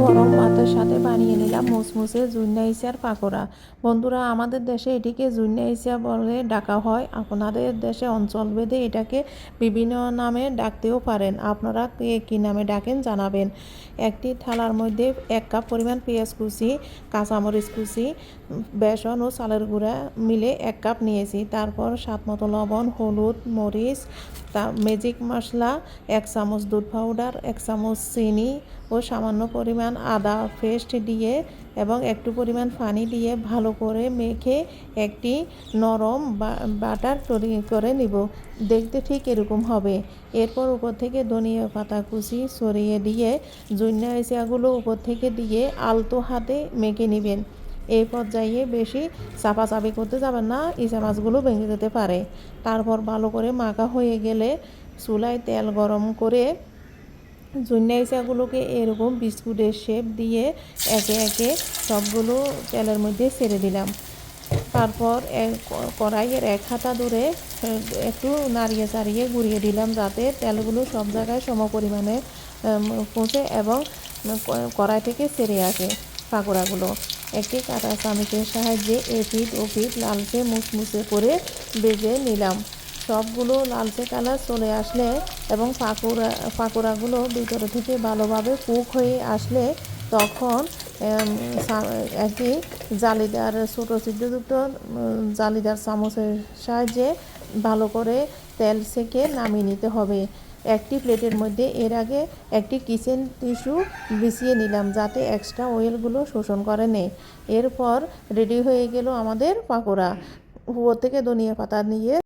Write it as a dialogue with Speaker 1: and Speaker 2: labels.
Speaker 1: গরম ভাতের সাথে বানিয়ে নিলাম মুসমুসে জুন্না ইসিয়ার পাকোড়া। বন্ধুরা, আমাদের দেশে এটিকে জুন্না ইসিয়া বলে ডাকা হয়। আপনাদের দেশে অঞ্চল ভেদে এটাকে বিভিন্ন নামে ডাকতেও পারেন। আপনারা কে কী নামে ডাকেন জানাবেন। একটি থালার মধ্যে এক কাপ পরিমাণ পেঁয়াজ কুচি, কাঁচামরিচ কুচি, বেসন ও চালের গুঁড়া মিলে এক কাপ নিয়েছি। তারপর স্বাদ মতো লবণ, হলুদ, মরিচ, তা ম্যাজিক মশলা, এক চামচ দুধ পাউডার এক চামচ চিনি ও সামান্য পরিমাণ আদা পেস্ট দিয়ে এবং একটু পরিমাণ পানি দিয়ে ভালো করে মেখে একটি নরম বাটার তৈরি করে নিব। দেখতে ঠিক এরকম হবে। এরপর উপর থেকে ধনিয়া পাতা কুচি ছড়িয়ে দিয়ে জুইনা এসিয়াগুলো উপর থেকে দিয়ে আলতো হাতে মেখে নেবেন। এই পর্যায়ে বেশি চাপা চাপাচাপি করতে যাবেন না, ইচা মাছগুলো ভেঙে যেতে পারে। তারপর ভালো করে মাখা হয়ে গেলে চুলায় তেল গরম করে জুন্না ইচাগুলোকে এরকম বিস্কুটের শেপ দিয়ে একে একে সবগুলো তেলের মধ্যে ছেড়ে দিলাম। তারপর কড়াইয়ের এক হাতা ধরে একটু নাড়িয়ে চাড়িয়ে ঘুরিয়ে দিলাম যাতে তেলগুলো সব জায়গায় সম পরিমাণে পৌঁছে এবং কড়াই থেকে ছেড়ে আসে পাকোড়াগুলো। একটি কাঁটা চামচের সাহায্যে এপিট ওপিট লালচে মুচমুচে করে বেজে নিলাম। সবগুলো লালচে কালার চলে আসলে এবং পাকোড়া, পাকোড়াগুলো ভিতরে থেকে ভালোভাবে কুক হয়ে আসলে তখন একটি জালিদার, ছোটো সিদ্ধযুক্ত জালিদার চামচের সাহায্যে ভালো করে তেল সেকে নামিয়ে নিতে হবে। একটি প্লেটের মধ্যে এর আগে একটি কিচেন টিস্যু বিছিয়ে নিলাম যাতে এক্সট্রা অয়েলগুলো শোষণ করে নেয়। এরপর রেডি হয়ে গেল আমাদের পাকোড়া। উপর থেকে ধনিয়া পাতা নিয়ে